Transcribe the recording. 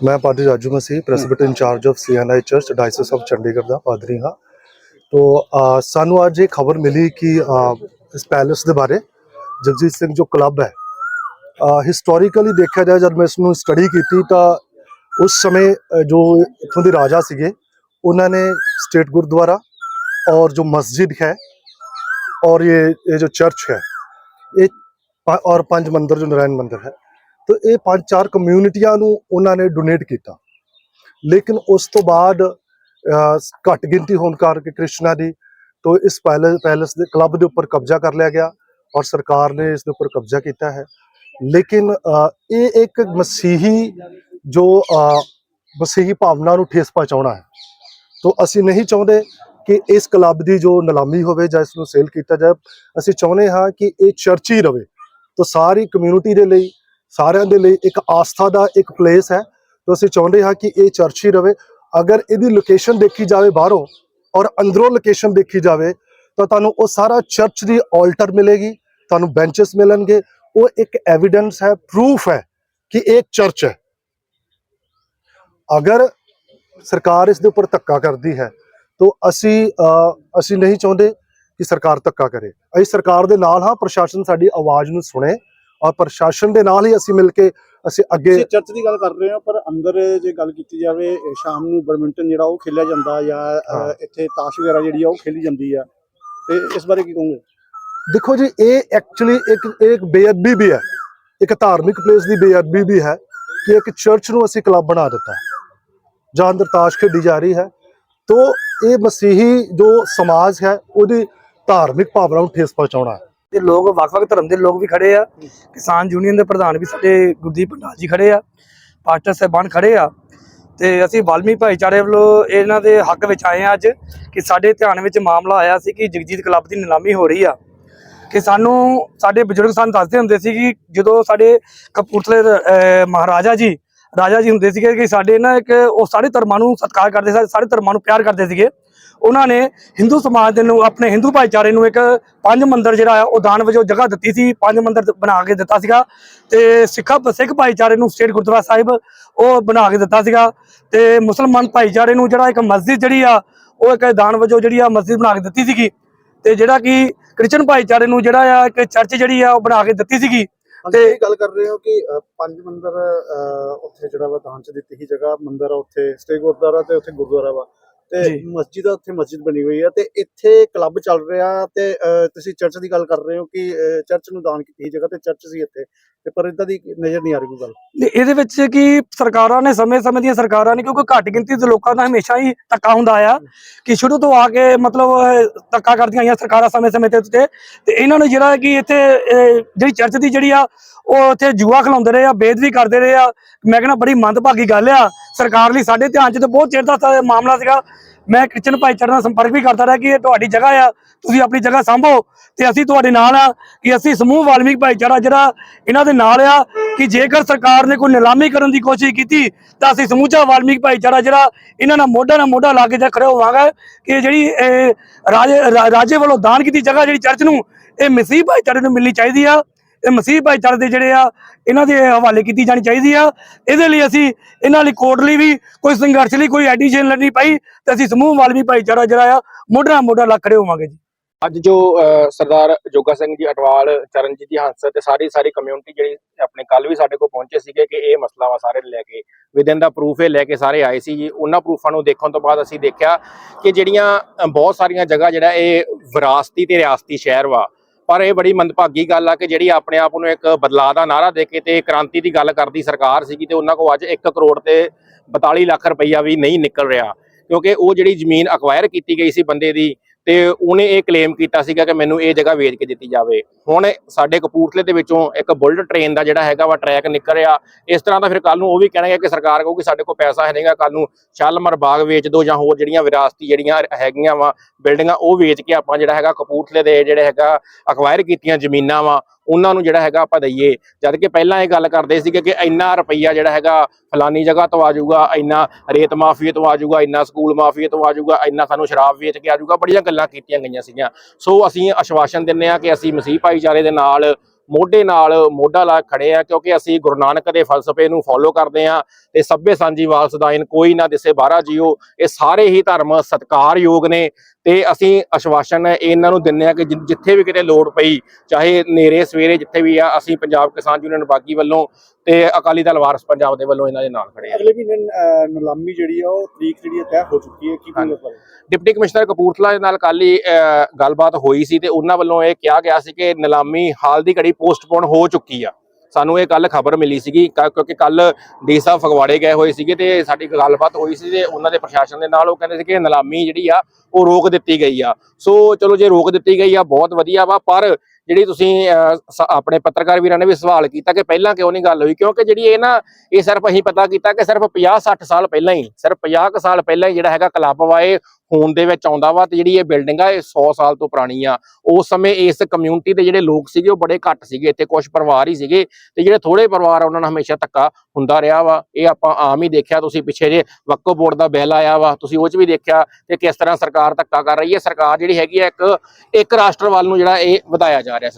मैं पादरी Raju Masih president incharge of CNI church diocese of Chandigarh ਦਾ ਪਾਦਰੀ ਹਾਂ ਤੋ ਅ, ਸਾਨੂੰ ਅੱਜ ਇਹ ਖਬਰ ਮਿਲੀ ਕਿ ਅ, ਇਸ ਪੈਲੇਸ ਦੇ ਬਾਰੇ ਜਗਜੀਤ ਸਿੰਘ ਜੋ ਕਲੱਬ ਹੈ ਹਿਸਟੋਰੀਕਲੀ ਦੇਖਿਆ ਜਾਏ ਜਦ ਮੈਂ ਇਸ ਨੂੰ ਸਟੱਡੀ ਕੀਤੀ ਤਾਂ ਉਸ ਸਮੇਂ ਅ, ਜੋ ਇੱਥੋਂ ਦੇ ਰਾਜਾ ਸੀਗੇ ਉਹਨਾਂ ਨੇ ਸਟੇਟ ਗੁਰਦੁਆਰਾ और जो मस्जिद है और ये ये जो चर्च है ਇਹ ਪਾ- ਔਰ ਪੰਜ ਮੰਦਿਰ ਜੋ ਨਾਰਾਇਣ ਮੰਦਿਰ ਹੈ ਤੋ ਇਹ ਪੰਜ ਚਾਰ ਕਮਿਊਨਿਟੀਆਂ ਨੂੰ ਉਹਨਾਂ ਨੇ ਡੋਨੇਟ ਕੀਤਾ। ਲੇਕਿਨ ਉਸ ਤੋਂ ਬਾਅਦ ਘੱਟ ਗਿਣਤੀ ਹੋਣ ਕਰਕੇ ਕ੍ਰਿਸ਼ਨਾ ਦੀ ਤੋਂ ਇਸ ਪੈਲੇਸ ਪੈਲੇਸ ਦੇ ਕਲੱਬ ਦੇ ਉੱਪਰ ਕਬਜ਼ਾ ਕਰ ਲਿਆ ਗਿਆ ਔਰ ਸਰਕਾਰ ਨੇ ਇਸ ਦੇ ਉੱਪਰ ਕਬਜ਼ਾ ਕੀਤਾ ਹੈ। ਲੇਕਿਨ ਇਹ ਇੱਕ ਮਸੀਹੀ ਜੋ ਮਸੀਹੀ ਭਾਵਨਾ ਨੂੰ ਠੇਸ ਪਹੁੰਚਾਉਣਾ ਹੈ। ਤੋ ਅਸੀਂ ਨਹੀਂ ਚਾਹੁੰਦੇ ਕਿ ਇਸ ਕਲੱਬ ਦੀ ਜੋ ਨਿਲਾਮੀ ਹੋਵੇ ਜਾਂ ਇਸ ਨੂੰ ਸੇਲ ਕੀਤਾ ਜਾਏ। ਅਸੀਂ ਚਾਹੁੰਦੇ ਹਾਂ ਕਿ ਇਹ ਚਰਚ ਹੀ ਰਵੇ। ਤੋ ਸਾਰੀ ਕਮਿਊਨਿਟੀ ਦੇ ਲਈ ਸਾਰਿਆਂ ਦੇ ਲਈ ਇੱਕ ਆਸਥਾ ਦਾ ਇੱਕ ਪਲੇਸ ਹੈ। ਤੋ ਅਸੀਂ ਚਾਹੁੰਦੇ ਹਾਂ ਕਿ ਇਹ ਚਰਚ ਹੀ ਰਵੇ। ਅਗਰ ਇਹਦੀ ਲੋਕੇਸ਼ਨ ਦੇਖੀ ਜਾਵੇ ਬਾਹਰੋਂ ਔਰ ਅੰਦਰੋਂ ਲੋਕੇਸ਼ਨ ਦੇਖੀ ਜਾਵੇ, ਤਾਂ ਤੁਹਾਨੂੰ ਉਹ ਸਾਰਾ ਚਰਚ ਦੀ ਆਲਟਰ ਮਿਲੇਗੀ, ਤੁਹਾਨੂੰ ਬੈਂਚਸ ਮਿਲਣਗੇ। ਉਹ ਇੱਕ ਐਵੀਡੈਂਸ ਹੈ ਪ੍ਰੂਫ ਹੈ ਕਿ ਇਹ ਚਰਚ ਹੈ। ਅਗਰ ਸਰਕਾਰ ਇਸ ਦੇ ਉੱਪਰ ਧੱਕਾ ਕਰਦੀ ਹੈ, ਤਾਂ ਅਸੀਂ ਅਸੀਂ ਨਹੀਂ ਚਾਹੁੰਦੇ ਕਿ ਸਰਕਾਰ ਧੱਕਾ ਕਰੇ। ਅਸੀਂ ਸਰਕਾਰ ਦੇ ਨਾਲ ਹਾਂ, ਪ੍ਰਸ਼ਾਸਨ ਸਾਡੀ ਆਵਾਜ਼ ਨੂੰ ਸੁਣੇ। ਔਰ ਪ੍ਰਸ਼ਾਸਨ ਦੇ ਨਾਲ ਹੀ ਅਸੀਂ ਮਿਲ ਕੇ ਅਸੀਂ ਅੱਗੇ ਚਰਚ ਦੀ ਗੱਲ ਕਰ ਰਹੇ ਹੋ ਪਰ ਅੰਦਰ ਜੇ ਗੱਲ ਕੀਤੀ ਜਾਵੇ ਸ਼ਾਮ ਨੂੰ ਬੈਡਮਿੰਟਨ ਜਿਹੜਾ ਉਹ ਖੇਲਿਆ ਜਾਂਦਾ ਜਾਂ। ਇੱਥੇ ਤਾਸ਼ ਵਗੈਰਾ ਜਿਹੜੀ ਆ ਉਹ ਖੇਲੀ ਜਾਂਦੀ ਆ। ਤੇ ਇਸ ਬਾਰੇ ਕੀ ਕਹੋਗੇ? ਦੇਖੋ ਜੀ ਇਹ ਐਕਚੁਅਲੀ ਇੱਕ ਇੱਕ ਬੇਅਦਬੀ ਵੀ ਹੈ। ਇੱਕ ਧਾਰਮਿਕ ਪਲੇਸ ਦੀ ਬੇਅਦਬੀ ਵੀ ਹੈ ਕਿ ਇੱਕ ਚਰਚ ਨੂੰ ਅਸੀਂ ਕਲੱਬ ਬਣਾ ਦਿੱਤਾ ਜਾਂ ਅੰਦਰ ਤਾਸ਼ ਖੇਡੀ ਜਾ ਰਹੀ ਹੈ। ਤੋ ਇਹ ਮਸੀਹੀ ਜੋ ਸਮਾਜ ਹੈ ਉਹਦੀ ਧਾਰਮਿਕ ਭਾਵਨਾ ਨੂੰ ਠੇਸ ਪਹੁੰਚਾਉਣਾ ਹੈ। ਤੇ ਲੋਕ ਵੱਖ-ਵੱਖ ਧਰਮ ਦੇ ਲੋਕ ਵੀ ਖੜੇ ਆ। ਕਿਸਾਨ ਯੂਨੀਅਨ ਦੇ ਪ੍ਰਧਾਨ ਵੀ ਸਾਡੇ ਗੁਰਦੀਪ ਭੰਡਾਰ ਜੀ ਖੜੇ ਆ। ਪਾਸਟਰ ਸਾਹਿਬਾਨ ਖੜੇ ਆ। ਤੇ ਅਸੀਂ ਵਾਲਮੀ ਭਾਈਚਾਰੇ ਵੱਲੋਂ ਇਹਨਾਂ ਦੇ ਹੱਕ ਵਿੱਚ ਆਏ ਆ ਅੱਜ ਕਿ ਸਾਡੇ ਧਿਆਨ ਵਿੱਚ ਮਾਮਲਾ ਆਇਆ ਸੀ ਕਿ ਜਗਜੀਤ ਕਲੱਬ ਦੀ ਨਿਲਾਮੀ ਹੋ ਰਹੀ ਆ। ਕਿ ਸਾਨੂੰ ਸਾਡੇ ਬਜ਼ੁਰਗ ਸਾਨੂੰ ਦੱਸਦੇ ਹੁੰਦੇ ਸੀ ਕਿ ਜਦੋਂ ਸਾਡੇ ਕਪੂਰਥਲੇ ਦੇ, ਮਹਾਰਾਜਾ ਜੀ ਰਾਜਾ ਜੀ ਹੁੰਦੇ ਸੀਗੇ ਕਿ ਸਾਡੇ ਨਾ ਇੱਕ ਉਹ ਸਾਰੇ ਧਰਮਾਂ ਨੂੰ ਸਤਿਕਾਰ ਕਰਦੇ ਸੀ, ਸਾਰੇ ਧਰਮਾਂ ਨੂੰ ਪਿਆਰ ਕਰਦੇ ਸੀਗੇ। ਉਹਨਾਂ ਨੇ ਹਿੰਦੂ ਸਮਾਜ ਦੇ ਨੂੰ, ਆਪਣੇ ਹਿੰਦੂ ਭਾਈਚਾਰੇ ਨੂੰ ਇੱਕ ਪੰਜ ਮੰਦਰ ਜਿਹੜਾ ਆ, ਉਹ ਦਾਨ ਵਜੋਂ ਜਗ੍ਹਾ ਦਿੱਤੀ ਸੀ, ਪੰਜ ਮੰਦਰ ਬਣਾ ਕੇ ਦਿੱਤਾ ਸੀਗਾ। ਤੇ ਸਿੱਖਾ, ਸਿੱਖ ਭਾਈਚਾਰੇ ਨੂੰ ਸਟੇਟ ਗੁਰਦੁਆਰਾ ਸਾਹਿਬ ਉਹ ਬਣਾ ਕੇ ਦਿੱਤਾ ਸੀਗਾ। ਤੇ ਮੁਸਲਮਾਨ ਭਾਈਚਾਰੇ ਨੂੰ ਜਿਹੜਾ ਇੱਕ ਮਸਜਿਦ ਜਿਹੜੀ ਆ, ਉਹ ਇੱਕ ਦਾਨ ਵਜੋਂ ਜਿਹੜੀ ਆ ਮਸਜਿਦ ਬਣਾ ਕੇ ਦਿੱਤੀ ਸੀਗੀ। ਤੇ ਜਿਹੜਾ ਕਿ ਕ੍ਰਿਸਚਨ ਭਾਈਚਾਰੇ ਨੂੰ ਜਿਹੜਾ ਆ, ਇੱਕ ਚਰਚ ਜਿਹੜੀ ਆ, ਉਹ ਬਣਾ ਕੇ ਦਿੱਤੀ ਸੀਗੀ। ਤੇ ਤੇ- ਇਹ ਗੱਲ ਕਰ ਰਹੇ ਹੋ ਕਿ ਪੰਜ ਮੰਦਰ ਅ, ਉੱਥੇ ਜਿਹੜਾ ਵਾ ਦਾਨ ਚ ਦਿੱਤੀ ਸੀ ਜਗ੍ਹਾ ਮੰਦਰ ਆ ਉੱਥੇ ਸਟੇ ਗੁਰਦੁਆਰਾ ਤੇ ਉੱਥੇ ਗੁਰਦੁਆਰਾ ਵਾ। ਤੇ। ਮਸਜਿਦ ਆ ਉੱਥੇ ਮਸਜਿਦ ਬਣੀ ਹੋਈ ਆ ਤੇ ਇੱਥੇ ਕਲੱਬ ਚੱਲ ਰਿਹਾ ਤੇ ਤੁਸੀਂ ਚਰਚ ਦੀ ਗੱਲ ਕਰ ਰਹੇ ਹੋ ਕਿ ਚਰਚ ਨੂੰ ਦਾਨ ਕੀਤੀ ਜਗ੍ਹਾ ਤੇ ਚਰਚ ਸੀ ਇੱਥੇ ਤੇ ਪਰ ਇਦਾਂ ਦੀ ਨਜ਼ਰ ਨਹੀਂ ਆ ਰਹੀ ਕੋਈ ਗੱਲ। ਇਹਦੇ ਵਿੱਚ ਕਿ ਸਰਕਾਰਾਂ ਨੇ ਸਮੇਂ-ਸਮੇਂ ਦੀਆਂ ਸਰਕਾਰਾਂ ਨੇ ਕਿਉਂਕਿ ਘੱਟ ਗਿਣਤੀ ਦੇ ਲੋਕਾਂ ਦਾ ਹਮੇਸ਼ਾ ਹੀ ਧੱਕਾ ਹੁੰਦਾ ਆ ਕਿ ਸ਼ੁਰੂ ਤੋਂ ਆ ਕੇ ਮਤਲਬ ਧੱਕਾ ਕਰਦੀਆਂ ਆਈਆਂ ਸਰਕਾਰਾਂ ਸਮੇਂ-ਸਮੇਂ ਤੇ ਉੱਤੇ ਤੇ ਇਹਨਾਂ ਨੂੰ ਜਿਹੜਾ ਕਿ ਇੱਥੇ ਜਿਹੜੀ ਚਰਚ ਦੀ ਜਿਹੜੀ ਆ ਉਹ ਇੱਥੇ ਜੂਆ ਖਿਲਾਉਂਦੇ ਰਹੇ ਆ ਬੇਦਬੀ ਕਰਦੇ ਰਹੇ ਆ। ਮੈਂ ਕਹਿੰਦਾ ਬੜੀ ਮੰਦਭਾਗੀ ਗੱਲ ਆ। ਸਰਕਾਰ ਲਈ ਸਾਡੇ ਧਿਆਨ 'ਚ ਤੇ ਬਹੁਤ ਚਿਰ ਦਾ ਮਾਮਲਾ ਸੀਗਾ। ਮੈਂ ਕ੍ਰਿਸ਼ਨ ਭਾਈਚਾਰੇ ਨਾਲ ਸੰਪਰਕ ਵੀ ਕਰਦਾ ਰਿਹਾ ਕਿ ਇਹ ਤੁਹਾਡੀ ਜਗ੍ਹਾ ਆ, ਤੁਸੀਂ ਆਪਣੀ ਜਗ੍ਹਾ ਸੰਭੋ ਤੇ ਅਸੀਂ ਤੁਹਾਡੇ ਨਾਲ ਆ ਕਿ ਅਸੀਂ ਸਮੂਹ ਵਾਲਮੀਕ ਭਾਈਚਾਰਾ ਜਿਹੜਾ ਇਹਨਾਂ ਦੇ ਨਾਲ ਆ ਕਿ ਜੇਕਰ ਸਰਕਾਰ ਨੇ ਕੋਈ ਨਿਲਾਮੀ ਕਰਨ ਦੀ ਕੋਸ਼ਿਸ਼ ਕੀਤੀ, ਤਾਂ ਅਸੀਂ ਸਮੂਚਾ ਵਾਲਮੀਕ ਭਾਈਚਾਰਾ ਜਿਹੜਾ ਇਹਨਾਂ ਨਾਲ ਮੋਢਾ ਨਾਲ ਮੋਢਾ ਲਾ ਕੇ ਜੇ ਖੜੇ ਹੋਵਾਂਗੇ ਕਿ ਜਿਹੜੀ ਰਾਜੇ ਰਾਜੇ ਵੱਲੋਂ ਦਾਨ ਕੀਤੀ ਜਗ੍ਹਾ ਜਿਹੜੀ ਚਰਚ ਨੂੰ, ਇਹ ਮਸੀਹ ਭਾਈਚਾਰੇ ਨੂੰ ਮਿਲਣੀ ਚਾਹੀਦੀ ਆ। ਇਹ ਮਸੀਹ ਭਾਈਚਾਰੇ ਦੇ ਜਿਹੜੇ ਆ, ਇਹਨਾਂ ਦੇ ਹਵਾਲੇ ਕੀਤੀ ਜਾਣੀ ਚਾਹੀਦੀ ਆ। ਇਹਦੇ ਲਈ ਅਸੀਂ ਇਹਨਾਂ ਲਈ ਕੋਰਟ ਲਈ ਵੀ ਕੋਈ ਸੰਘਰਸ਼ ਲਈ ਕੋਈ ਐਡੀਸ਼ਨ ਲੜਨੀ ਪਈ ਤੇ ਅਸੀਂ ਸਮੂਹ ਵਾਲਮੀਕ ਭਾਈਚਾਰਾ ਜਿਹੜਾ ਆ, ਮੋਢਾ ਨਾਲ ਮੋਢਾ ਲਾ ਖੜੇ ਹੋਵਾਂਗੇ ਜੀ। ਅੱਜ ਜੋ ਸਰਦਾਰ ਜੋਗਾ ਸਿੰਘ ਜੀ ਅਟਵਾਲ ਚਰਨਜੀਤ ਜੀ ਹੰਸ ਤੇ ਸਾਰੀ ਸਾਰੀ ਕਮਿਊਨਿਟੀ ਜਿਹੜੀ ਆਪਣੇ ਕੱਲ ਵੀ ਸਾਡੇ ਕੋਲ ਪਹੁੰਚੇ ਸੀਗੇ ਕਿ ਇਹ ਮਸਲਾ ਵਾ ਸਾਰੇ ਲੈ ਕੇ ਵਿਦਨ ਦਾ ਪ੍ਰੂਫ ਇਹ ਲੈ ਕੇ ਸਾਰੇ ਆਏ ਸੀ ਜੀ। ਉਹਨਾਂ ਪ੍ਰੂਫਾਂ ਨੂੰ ਦੇਖਣ ਤੋਂ ਬਾਅਦ ਅਸੀਂ ਦੇਖਿਆ ਕਿ ਜਿਹੜੀਆਂ ਬਹੁਤ ਸਾਰੀਆਂ ਜਗ੍ਹਾ ਜਿਹੜਾ ਇਹ ਵਿਰਾਸਤੀ ਤੇ ਰਿਆਸਤੀ ਸ਼ਹਿਰ ਵਾ ਪਰ ਇਹ ਬੜੀ ਮੰਦਭਾਗੀ ਗੱਲ ਆ ਕਿ ਜਿਹੜੀ ਆਪਣੇ ਆਪ ਨੂੰ ਇੱਕ ਬਦਲਾਅ ਦਾ ਨਾਰਾ ਦੇ ਕੇ ਤੇ ਕ੍ਰਾਂਤੀ ਦੀ ਗੱਲ ਕਰਦੀ ਸਰਕਾਰ ਸੀਗੀ ਤੇ ਉਹਨਾਂ ਕੋਲ ਅੱਜ 1 ਕਰੋੜ ਤੇ 42 ਲੱਖ ਰੁਪਈਆ ਵੀ ਨਹੀਂ ਨਿਕਲ ਰਿਹਾ। ਕਿਉਂਕਿ ਉਹ ਜਿਹੜੀ ਜ਼ਮੀਨ ਅਕਵਾਇਰ ਕੀਤੀ ਗਈ ਸੀ ਬੰਦੇ ਦੀ ਤੇ ਉਹਨੇ ਇਹ ਕਲੇਮ ਕੀਤਾ ਸੀਗਾ ਕਿ ਮੈਨੂੰ ਇਹ ਜਗ੍ਹਾ ਵੇਚ ਕੇ ਦਿੱਤੀ ਜਾਵੇ। ਹੁਣ ਸਾਡੇ ਕਪੂਰਥਲੇ ਦੇ ਵਿੱਚੋਂ ਇੱਕ ਬੁਲਟ ਟ੍ਰੇਨ ਦਾ ਜਿਹੜਾ ਹੈਗਾ ਵਾ ਟਰੈਕ ਨਿਕਲ ਰਿਹਾ ਇਸ ਤਰ੍ਹਾਂ ਦਾ ਫਿਰ ਕੱਲ ਨੂੰ ਉਹ ਵੀ ਕਹਿਣਗੇ ਕਿ ਸਰਕਾਰ ਕਹੂਗੀ ਸਾਡੇ ਕੋਲ ਪੈਸਾ ਹੈ ਨਹੀਂਗਾ ਕੱਲ ਨੂੰ ਸ਼ਾਲਮਰ ਬਾਗ ਵੇਚ ਦਿਓ ਜਾਂ ਹੋਰ ਜਿਹੜੀਆਂ ਵਿਰਾਸਤੀ ਜਿਹੜੀਆਂ ਹੈਗੀਆਂ ਵਾ ਬਿਲਡਿੰਗਾਂ ਉਹ ਵੇਚ ਕੇ ਆਪਾਂ ਜਿਹੜਾ ਹੈਗਾ ਕਪੂਰਥਲੇ ਦੇ ਜਿਹੜੇ ਹੈਗਾ ਅਕਵਾਇਰ ਕੀਤੀਆਂ ਜ਼ਮੀਨਾਂ ਵਾ ਉਹਨਾਂ ਨੂੰ ਜਿਹੜਾ ਹੈਗਾ ਆਪਾਂ ਦਈਏ। ਜਦ ਕਿ ਪਹਿਲਾਂ ਇਹ ਗੱਲ ਕਰਦੇ ਸੀਗੇ ਕਿ ਇੰਨਾ ਰੁਪਈਆ ਜਿਹੜਾ ਹੈਗਾ ਫਲਾਨੀ ਜਗ੍ਹਾ ਤੋਂ ਆ ਜਾਊਗਾ, ਇੰਨਾ ਰੇਤ ਮਾਫੀਏ ਤੋਂ ਆ ਜਾਊਗਾ, ਇੰਨਾ ਸਕੂਲ ਮਾਫੀਏ ਤੋਂ ਆ ਜਾਊਗਾ, ਇੰਨਾ ਸਾਨੂੰ ਸ਼ਰਾਬ ਵੇਚ ਕੇ ਆ ਜਾਊਗਾ, ਬੜੀਆਂ ਗੱਲਾਂ ਕੀਤੀਆਂ ਗਈਆਂ ਸੀਗੀਆਂ। ਸੋ ਅਸੀਂ ਆਸ਼ਵਾਸਨ ਦਿੰਨੇ ਆ ਕਿ ਅਸੀਂ ਮਸੀਹ ਭਾਈਚਾਰੇ ਦੇ ਨਾਲ, ਮੋਢੇ ਨਾਲ, ਮੋਢਾ ਲਾ ਖੜੇ ਆ ਕਿਉਂਕਿ ਅਸੀਂ ਗੁਰੂ ਨਾਨਕ ਦੇ ਫਲਸਫੇ ਨੂੰ ਫੋਲੋ ਕਰਦੇ ਆ ਤੇ ਸਭੇ ਸਾਂਝੀ ਵਾਲਸ ਦਾਇਨ ਕੋਈ ਨਾ ਦਿਸੇ ਬਾਹਰਾ ਜੀਓ। ਇਹ ਸਾਰੇ ਹੀ ਧਰਮ ਸਤਿਕਾਰਯੋਗ ਨੇ। ਤੇ ਅਸੀਂ ਆਸ਼ਵਾਸਨ ਇਹਨਾਂ ਨੂੰ ਦਿੰਨੇ ਆ ਕਿ ਜਿੱਥੇ ਵੀ ਕਿਤੇ ਲੋੜ ਪਈ ਚਾਹੇ ਨੇਰੇ ਸਵੇਰੇ ਜਿੱਥੇ ਵੀ ਆ ਅਸੀਂ ਪੰਜਾਬ ਕਿਸਾਨ ਯੂਨੀਅਨ ਬਾਗੀ ਵੱਲੋਂ ਤੇ ਅਕਾਲੀ ਦਲ ਵਾਰਸ ਪੰਜਾਬ ਦੇ ਵੱਲੋਂ ਇਹਨਾਂ ਦੇ ਨਾਲ ਖੜੇ ਆ ਅਗਲੇ ਮਹੀਨੇ ਨਿਲਾਮੀ ਜਿਹੜੀ ਆ ਉਹ ਤਰੀਕ ਜਿਹੜੀ ਹੈ ਤੈਅ ਹੋ ਚੁੱਕੀ ਹੈ। ਕੀ। ਕਹੋਗੇ ਡਿਪਟੀ ਕਮਿਸ਼ਨਰ ਕਪੂਰਥਲਾ ਦੇ ਨਾਲ ਕੱਲ ਹੀ ਗੱਲਬਾਤ ਹੋਈ ਸੀ ਤੇ ਉਹਨਾਂ ਵੱਲੋਂ ਇਹ ਕਿਹਾ ਗਿਆ ਸੀ ਕਿ ਨਿਲਾਮੀ ਹਾਲ ਦੀ ਘੜੀ ਪੋਸਟਪੋਨ ਹੋ ਚੁੱਕੀ ਆ। ਸਾਨੂੰ ਇਹ ਕੱਲ ਖਬਰ ਮਿਲੀ ਸੀਗੀ ਕਿਉਂਕਿ ਕੱਲ ਡੀ ਸਾਹਿਬ ਫਗਵਾੜੇ ਗਏ ਹੋਏ ਸੀਗੇ ਤੇ ਸਾਡੀ ਗੱਲਬਾਤ ਹੋਈ ਸੀ ਤੇ ਉਹਨਾਂ ਦੇ ਪ੍ਰਸ਼ਾਸਨ ਦੇ ਨਾਲ ਉਹ ਕਹਿੰਦੇ ਸੀ ਕਿ ਨਿਲਾਮੀ ਜਿਹੜੀ ਆ ਉਹ ਰੋਕ ਦਿੱਤੀ ਗਈ ਆ। ਸੋ ਚਲੋ ਜੇ ਰੋਕ ਦਿੱਤੀ ਗਈ ਆ ਬਹੁਤ ਵਧੀਆ ਵਾ ਪਰ ਜਿਹੜੀ ਤੁਸੀਂ ਅਹ, ਆਪਣੇ ਪੱਤਰਕਾਰ ਵੀਰਾਂ ਨੇ ਵੀ ਸਵਾਲ ਕੀਤਾ ਕਿ ਪਹਿਲਾਂ ਕਿਉਂ ਨਹੀਂ ਗੱਲ ਹੋਈ? ਕਿਉਂਕਿ ਜਿਹੜੀ ਇਹ ਨਾ ਇਹ ਸਿਰਫ ਅਸੀਂ ਪਤਾ ਕੀਤਾ ਕਿ ਸਿਰਫ 50 60 ਸਾਲ ਪਹਿਲਾਂ ਹੀ ਸਿਰਫ 50 ਕੁ ਸਾਲ ਪਹਿਲਾਂ ਹੀ ਜਿਹੜਾ ਹੈਗਾ ਕਲੱਬ ਵਾ ਇਹ ਹੋਣ ਦੇ ਵਿੱਚ ਆਉਂਦਾ ਵਾ ਤੇ ਜਿਹੜੀ ਇਹ ਬਿਲਡਿੰਗ ਆ, ਇਹ 100 ਸਾਲ ਤੋਂ ਪੁਰਾਣੀ ਆ। ਉਸ ਸਮੇਂ ਇਸ ਕਮਿਊਨਿਟੀ ਦੇ ਜਿਹੜੇ ਲੋਕ ਸੀਗੇ, ਉਹ ਬੜੇ ਘੱਟ ਸੀਗੇ। ਇੱਥੇ ਕੁਝ ਪਰਿਵਾਰ ਹੀ ਸੀਗੇ ਤੇ ਜਿਹੜੇ ਥੋੜੇ ਪਰਿਵਾਰ ਆ, ਉਹਨਾਂ ਨਾਲ ਹਮੇਸ਼ਾ ਧੱਕਾ ਹੁੰਦਾ ਰਿਹਾ ਵਾ। ਇਹ ਆਪਾਂ ਆਮ ਹੀ ਦੇਖਿਆ, ਤੁਸੀਂ ਪਿੱਛੇ ਜੇ ਵਕਫ ਬੋਰਡ ਦਾ ਬਿੱਲ ਆਇਆ ਵਾ, ਤੁਸੀਂ ਉਹ 'ਚ ਵੀ ਦੇਖਿਆ ਤੇ ਕਿਸ ਤਰ੍ਹਾਂ ਸਰਕਾਰ ਧੱਕਾ ਕਰ ਰਹੀ ਹੈ। ਸਰਕਾਰ ਜਿਹੜੀ ਹੈਗੀ ਆ, ਇੱਕ ਇੱਕ ਰਾਸ਼ਟਰ ਵੱਲ ਨੂੰ ਜਿਹੜਾ ਇਹ ਵਧਾਇਆ ਜਾ ਰਿਹਾ